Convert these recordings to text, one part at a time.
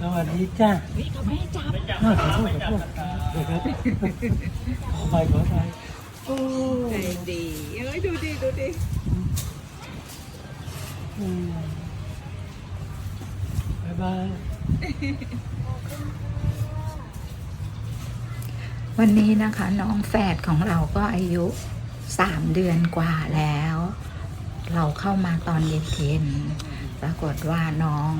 สวัสดีจ้านี่เขาไม่ให้จับอ้าวขอโทษขอโทษเดี๋ยวครับขอไปขอไปโอ้ใจดีเอ้ยดูดิดูดิบายบายวันนี้นะคะ น้องแฝดของเราก็อายุสามเดือนกว่าแล้ว เราเข้ามาตอนเย็นๆปรากฏว่าน้อง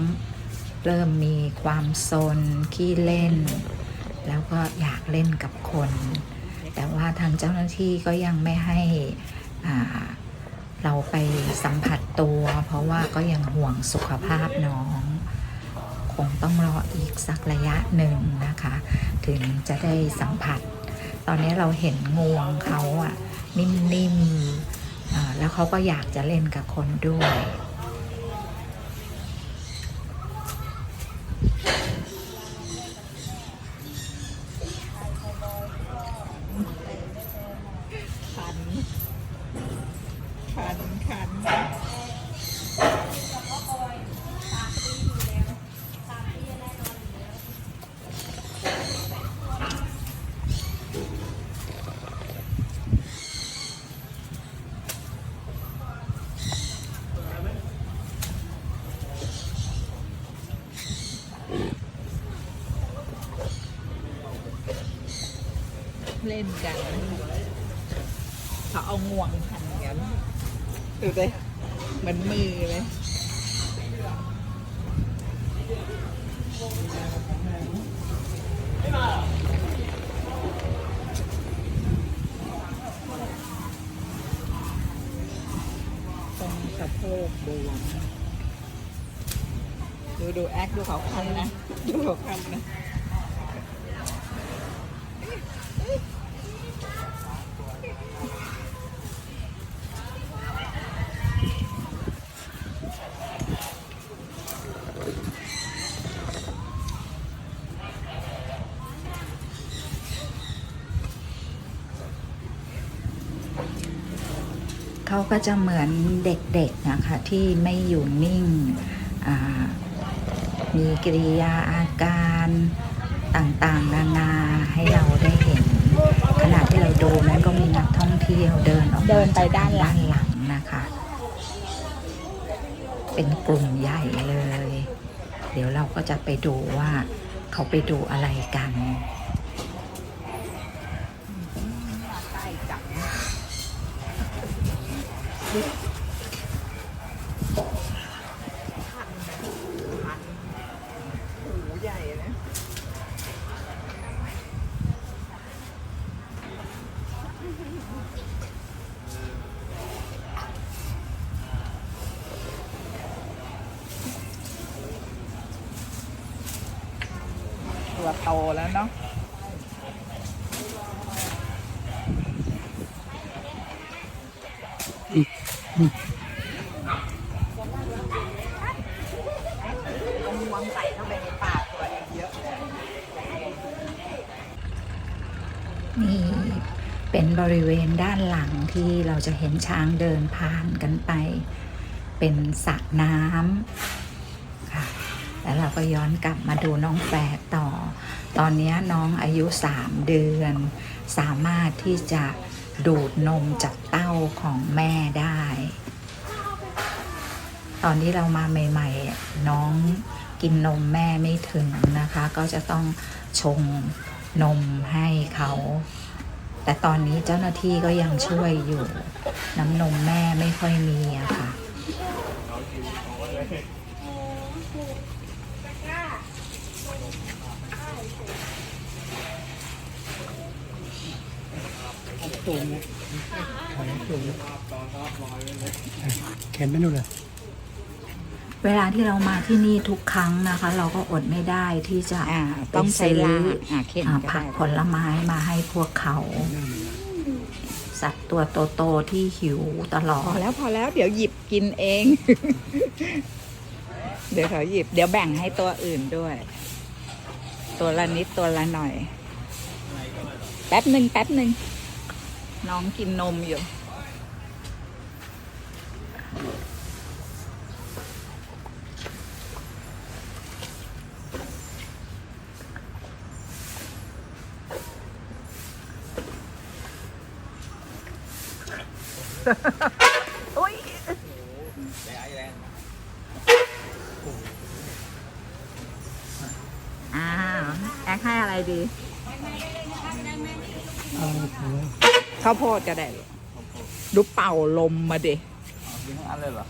เริ่มมีความซนขี้เล่น แล้วก็อยากเล่นกับคน แต่ว่าทางเจ้าหน้าที่ก็ยังไม่ให้เราไปสัมผัสตัว เพราะว่าก็ยังห่วงสุขภาพน้อง คงต้องรออีกสักระยะหนึ่งนะคะ ถึงจะได้สัมผัส ตอนนี้เราเห็นงวงเขาอะนิ่มๆอ่าแล้ว เขาก็อยากจะเล่นกับคนด้วย เล่นกัน เขาเอางวงพันกันดูดิเหมือนมือเลยตรงสะโพกบวมดูดูแอคดูเขาคันนะ ดูเขาคันนะ เขาก็จะเหมือนเด็กๆนะคะ ที่ไม่อยู่นิ่งอ่ามีกิริยาอาการต่างๆ นานาให้เราได้เห็น ขณะที่เราดูนั้นก็มีนักท่องเที่ยวเดินออกมาเดินไปด้านหลังด้านหลังนะคะ เป็นกลุ่มใหญ่เลย เดี๋ยวเราก็จะไปดูว่าเขาไปดูอะไรกัน ตัวโตแล้วเนาะ เอาง วงใส่เข้าไปในปากตัวเยอะนี่เป็นบริเวณด้านหลังที่เราจะเห็นช้างเดินผ่านกันไป เป็นสระน้ำค่ะ แล้วเราก็ย้อนกลับมาดูน้องแฝดต่อ ตอนนี้น้องอายุสามเดือน สามารถที่จะ ดูดนมจากเต้าของแม่ได้ ตอนที่เรามาใหม่ ๆ น้องกินนมแม่ไม่ถึงนะคะ ก็จะต้องชงนมให้เขา แต่ตอนนี้เจ้าหน้าที่ก็ยังช่วยอยู่ น้ำนมแม่ไม่ค่อยมีอะค่ะ สูงนะถอยสูงแขนไม่นู่นเลยเวลาที่เรามาที่นี่ทุกครั้งนะคะ เราก็อดไม่ได้ที่จะอ่าต้องใช้ลากอ่าเข็นอ่าก็ผักได้ผลไม้มาให้พวกเขา สัตว์ตัวโตๆที่หิวตลอพอด แล้วพอแล้วเดี๋ยวหยิบกินเอง เดี๋ยวเขาหยิบ เดี๋ยวแบ่งให้ตัวอื่นด้วย ตัวละนิดตัวละหน่อย แป๊บหนึ่งแป๊บหนึ่ง น้องกินนมอยู่ อุ้ยอ้าว แอคให้อะไรดี เอา ข้าวโพดก็ได้ลูกดูเป่าลมมาดิยิงทั้งอันเลยเหรอ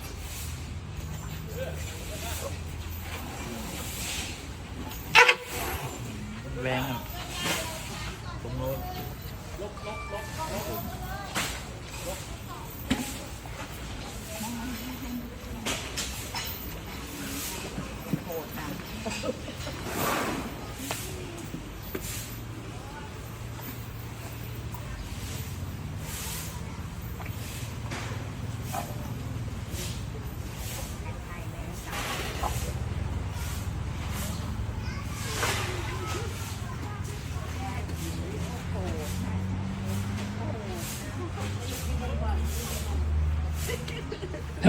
แรงอะ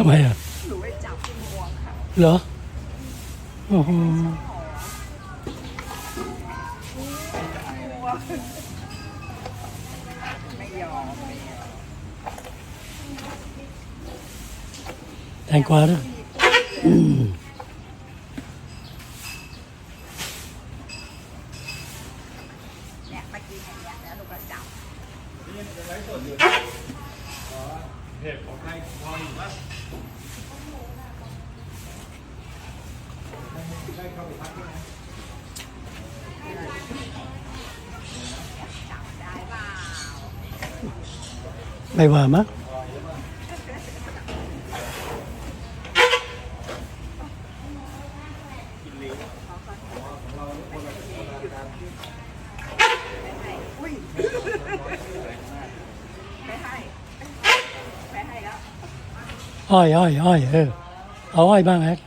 ไมอะหนูไปจับงวงค่ะเหรอโอ้โหไม่ยอมแตงกวาด้วยอืมเนี่ยเมื่อกี้อย่างเงี้ยแล้วหนูก็จับ ไม่ว่ามั้ง อ้อยอ้อยอ้อยเออเอาอ้อยบ้างแฮก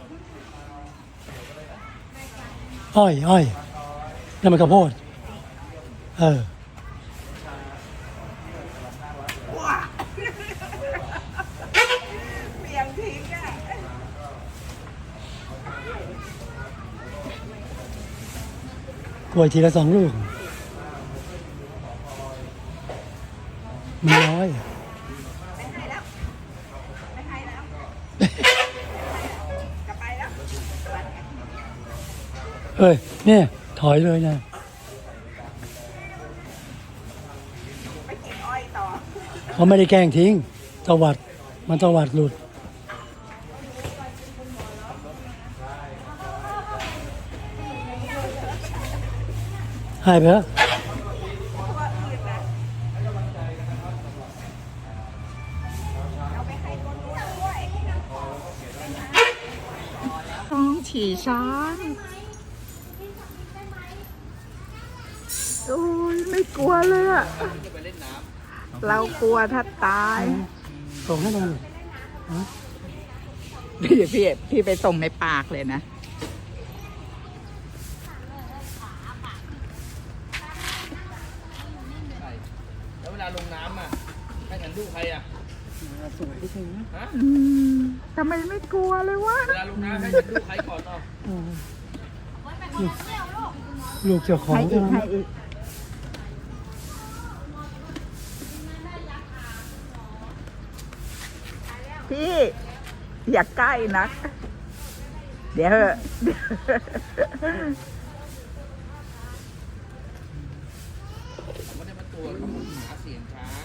อ้อยอ้อยนั่นมันข้าวโพดเออเปียงทิ้งอะกล้วยทีละสองลูกมันน้อย ไม่ให้แล้ว ไม่ให้แล้ว กลับไปแล้ว เอ้ยเนี่ยถอยเลยนะเขาไม่ได้แกล้งทิ้งตวัดมันตวัดหลุด หายไปแล้วต้องฉี่ช้างโอ้ยไม่ก ลัวเลยอะเรากลัวถ้าตายส่งให้มันพี่พี่พี่ไปส่งในปากเลยนะแล้วเวลาลงน้ำอะให้ฉันดูใครอะอืมทำไมไม่กลัวเลยวะเวลาลงน้ำให้ฉันดูใครก่อนเนาะลูกเจ้าของให้อีกใช่ไหมให้อีก พี่อย่าใกล้นักเดี๋ยวไม่ได้มาตัวจหาเสียงช้าง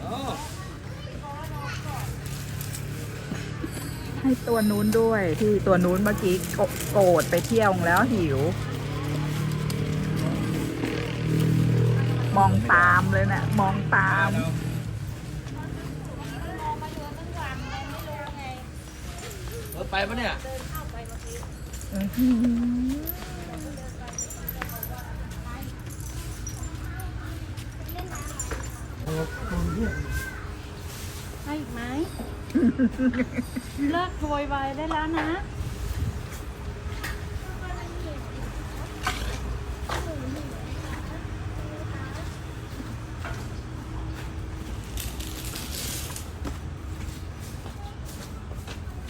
โอ้ให้ตัวนู้นด้วย ที่ตัวนู้นเมื่อกี้โกโกรธไปเที่ยวแล้วหิว มองตามเลยนะมองตาม เออไปปะเนี่ย ให้อีกไหม เลิกโวยวายได้แล้วนะ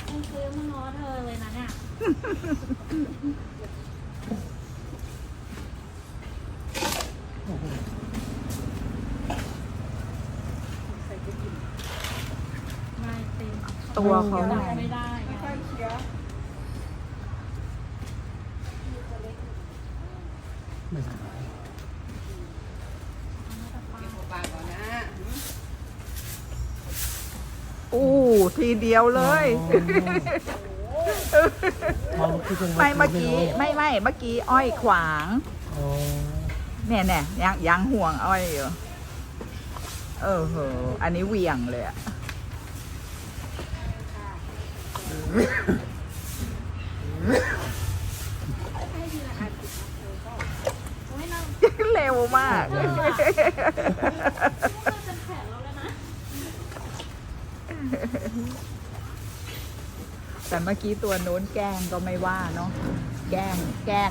ต้องซื้อ มาง้อเธอเลยนะเนี่ยอ้ไม่เต็มตัวเขาไงไม่ได้ไงไม่สบายอู้ทีเดียวเลย ไม่เมื่อกี้ไม่ไม่เมื่อกี้อ้อยขวางอ๋อเนี่ยเนี่ยยังยังห่วงอ้อยอยู่เออเหอะอันนี้เหวียงเลยอะเร็วมาก แต่เมื่อกี้ตัวโน้นแกล้งก็ไม่ว่าเนาะแกล้งแกล้ง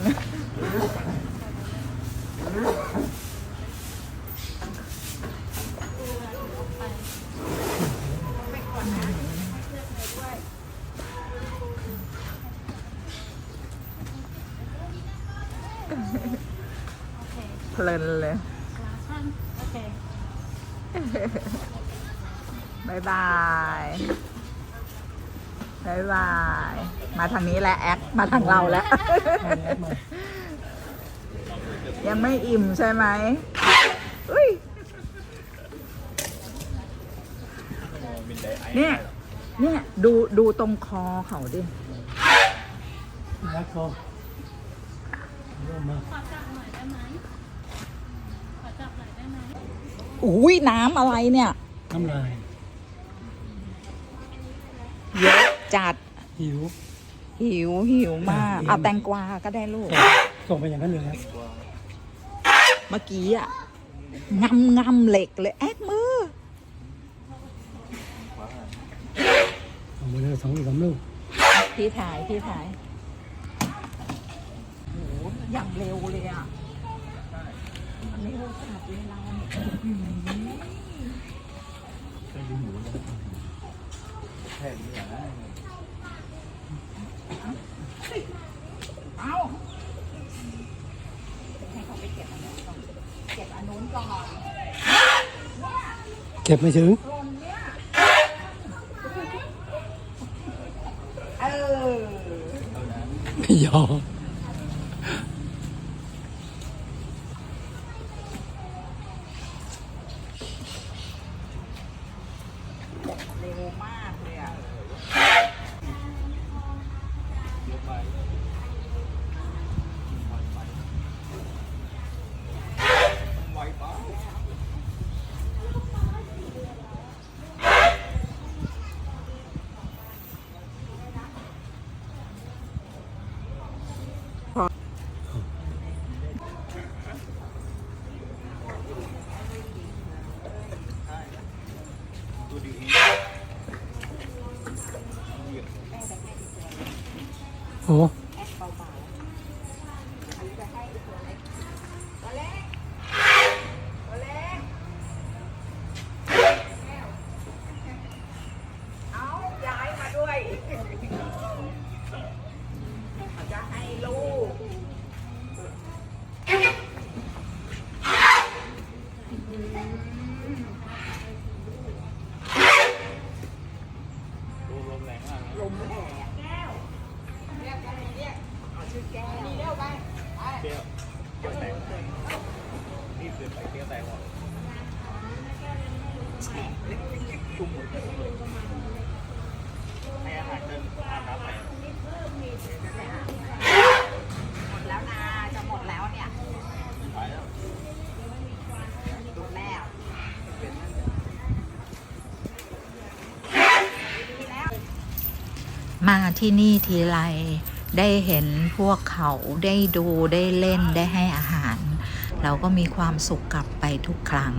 เพลินเลยท่านโอเคบายบาย บายบาย มาทางนี้แหละแอคมาทางเราแล้วเอาแอปมายังไม่อิ่มใช่ไหมอุ้ยเนี่ยเนี่ยดูดูตรงคอเขาดิแล้วก็เริ่มมาขอจับหน่อยได้ไหมขอจับหน่อยได้ไหมอุ้ยน้ำอะไรเนี่ย น้ำลายเยอะ จัดหิว หิวหิวมากอิ่มเอาแตงกวาก็ได้ลูก ส่งไปอย่างนั้นเลยครับเมื่อกี้อะงำงำเหล็กเลยแอคมือเอาไปเลยสองลูกสามลูกพี่ถ่ายพี่ถ่ายโหอย่างเร็วเลยอะเร็วจัดเวลาเนี่ย เอาให้เขาไปเก็บอันนู้นก่อนเก็บอันนู้นก่อนเก็บไม่ถึงลมเนี่ย เออ ไม่ยอม โมาที่นี่ทีไร ได้เห็นพวกเขาได้ดูได้เล่นได้ให้อาหาร เราก็มีความสุขกลับไปทุกครั้ง